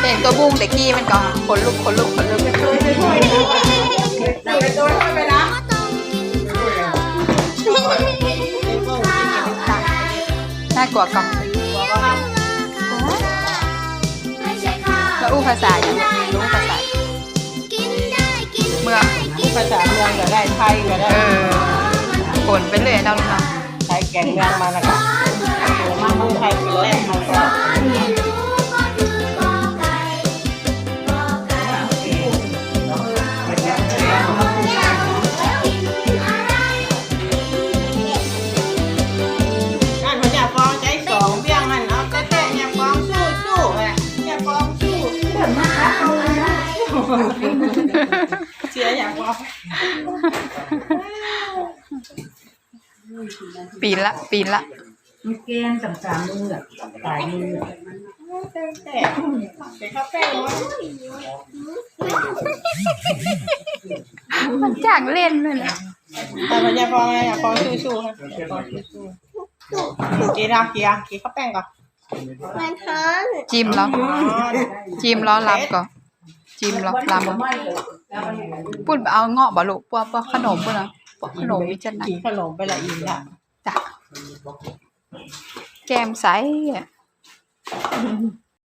เป็กตัวบุ้งเด็กกี้มันก็ขนลุกขนลุกขนลุกช่วยช่วยช่วไปตัว่วยไปนะน่ากลัวกองแล้วอู้ภาษาอย่างรู้ภาษาเมืองภาษาเมืองก็ได้ไทยก็ได้เออผลไปเลยเราเนาะใช้แกงเมืองมาแล้วก เสียอย่าฟ้องปีนละ ปีนละมันแกงต่างๆมืออะตายมือแต่แต่แต่ข้าวแป้งมันจางเล่นเลยนะแต่มันอย่าฟ้องอะไรอย่าฟ้องสู้สู้ค่ะฟองสู้สู้กีฬากีฬากีข้าวแป้งก่อน จิ้มแล้วอ๋อจิ้มแล้วรับก่อนจิ้มแล้วรับปุ้นเอาเงาะบ่ลูกพวกพวกขนมปุ่นนะพวกขนมมีจันไหนกินขนมไปละอีกละจ้ะแกมใสอะ